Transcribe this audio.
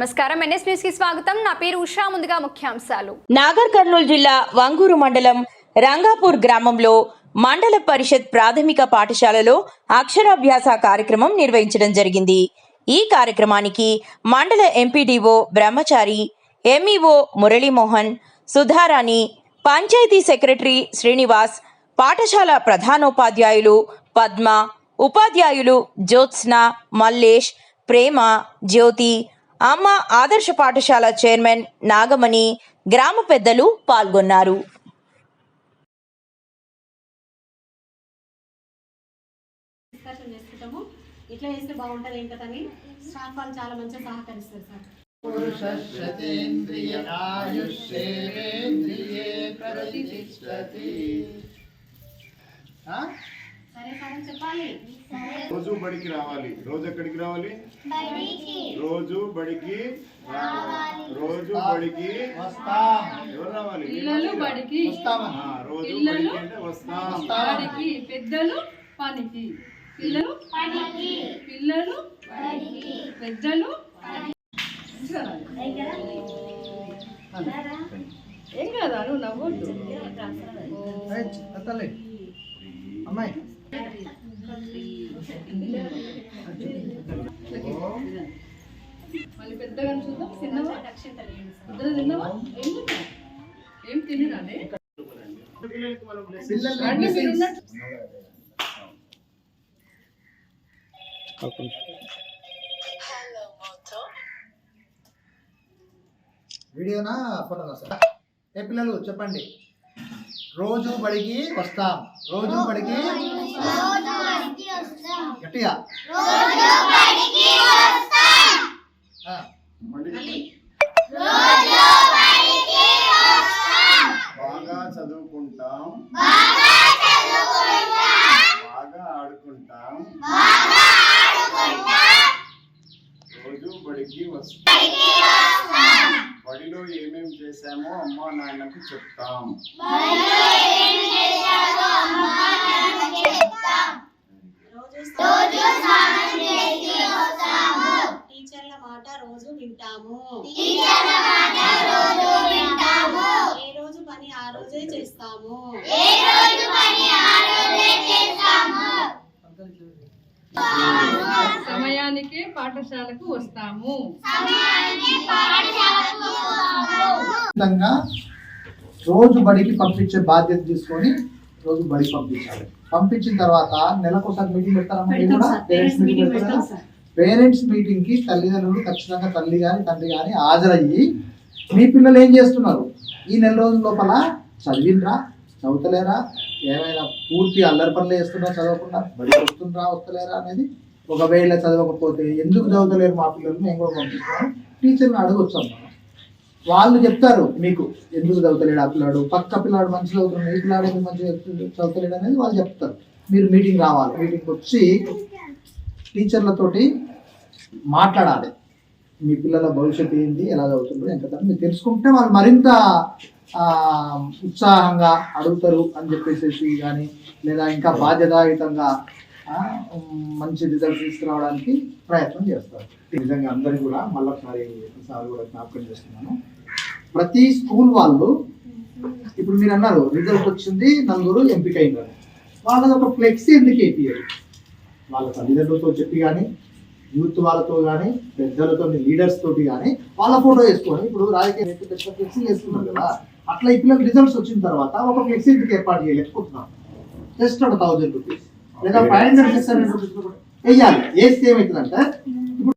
నమస్కారం. ఎన్ఎస్ న్యూస్కి స్వాగతం. నా పేరు ఉషా. ముందుగా ముఖ్యాంశాలు. నాగర్ కర్నూలు జిల్లా వంగూరు మండలం రంగాపూర్ గ్రామంలో మండల పరిషత్ ప్రాథమిక పాఠశాలలో అక్షరాభ్యాస కార్యక్రమం నిర్వహించడం జరిగింది. ఈ కార్యక్రమానికి మండల MPDO Brahmachari MEO Muralimohan Sudharani panchayat secretary Srinivas పాఠశాల ప్రధానోపాధ్యాయులు పద్మ ఉపాధ్యాయులు జ్యోత్స్న మల్లేష్ ప్రేమ జ్యోతి అమ్మ ఆదర్శ పాఠశాల చైర్మన్ నాగమణి గ్రామ పెద్దలు పాల్గొన్నారు. డిస్కషన్ చేసుకుంటాము. ఇట్లా చేస్తే బాగుంటుంది ఏంటని స్టాఫ్ వాళ్ళు చాలా మంచిగా సహకరిస్తారు సార్. ప్రతిష్టతి సరే సార్ అని చెప్పాలి రోజు బడికి రావాలి. రోజు ఎక్కడికి రావాలి? రోజు బడికి రోజు బడికి వస్తాం. ఎవరు రావాలి? పిల్లలు బడికి. ఆ, రోజు పిల్లలు బడికి అంటే వస్తాం. బడికి. పెద్దలు పనికి. పిల్లలు పిల్లలు పెద్దలు ఏం కదా నువ్వు తల్లి అమ్మాయి. మళ్ళీ పెద్దగా చూద్దాం ఏం తిన్నావు ఏం వీడియోనా? ఫోటోనా సార్ ఏ పిల్లలు చెప్పండి. రోజు బడికి వస్తాం. రోజు బడికి గట్టిగా. బాగా చదువుకుంటాం. బాగా ఆడుకుంటాం. రోజు బడికి వస్తాం. బడిలో ఏమేం చేశామో అమ్మా నాన్నకు చెప్తాం. టీచర్ల మాట రోజు వింటాము. ఏ రోజు పని ఆ రోజే చేస్తాము. సమయానికి పాఠశాలకు వస్తాము. రోజు బడికి పంపించే బాధ్యత తీసుకొని రోజు బడికి పంపించాలి. పంపించిన తర్వాత నెలకు ఒకసారి మీటింగ్ పెడతారా పేరెంట్స్ మీటింగ్కి తల్లిదండ్రులు ఖచ్చితంగా తల్లి గాని తండ్రి గాని హాజరయ్యి మీ పిల్లలు ఏం చేస్తున్నారు? ఈ నెల రోజుల లోపల చదివినరా చదువుతలేరా? ఏమైనా పూర్తి అల్లరి పనులు చేస్తున్నా చదవకుండా? బడి వస్తుండ్రా వస్తలేరా అనేది ఒకవేళ చదవకపోతే ఎందుకు చదువుతలేరు మా పిల్లలు మేము కూడా పంపిస్తాము టీచర్ని అడగొచ్చు అమ్మా. వాళ్ళు చెప్తారు మీకు ఎందుకు చదువుతలేడు ఆ పిల్లాడు పక్క పిల్లాడు మంచి చదువుతున్నాడు ఈ పిల్లాడు ఎందుకు మంచిగా చదువుతలేడు? అనేది వాళ్ళు చెప్తారు. మీరు మీటింగ్ రావాలి. మీటింగ్ వచ్చి టీచర్లతోటి మాట్లాడాలి. మీ పిల్లల భవిష్యత్తు ఏంటి ఎలా చదువుతున్నారు ఎంత మీరు తెలుసుకుంటే వాళ్ళు మరింత ఉత్సాహంగా అడుగుతారు అని చెప్పేసి కానీ లేదా ఇంకా బాధ్యతాయుతంగా మంచి రిజల్ట్స్ తీసుకురావడానికి ప్రయత్నం చేస్తారు. నిజంగా అందరూ కూడా మళ్ళొకసారి సార్ కూడా జ్ఞాపకం చేస్తున్నాను. ప్రతి స్కూల్ వాళ్ళు ఇప్పుడు మీరు అన్నారు రిజల్ట్ వచ్చింది నలుగురు ఎంపిక అయినారు వాళ్ళది ఒక ఫ్లెక్సీ ఎందుకు వేపియరు వాళ్ళ తల్లిదండ్రులతో చెప్పి కానీ యూత్ వాళ్ళతో కానీ పెద్దలతో లీడర్స్ తోటి కానీ వాళ్ళ ఫోటో వేసుకొని ఇప్పుడు రాజకీయ పెద్ద ఫ్లెక్సీ వేసుకున్నారు కదా అట్లా ఈ పిల్లలు రిజల్ట్స్ వచ్చిన తర్వాత ఒక ఫ్లెక్సీ ఎందుకు ఏర్పాటు చేయలేకపోతున్నాం. జస్ట్ ఒక థౌజండ్ రూపీస్ లేదా ఫైవ్ హండ్రెడ్ వేయాలి వేస్తే ఏమవుతుందంటే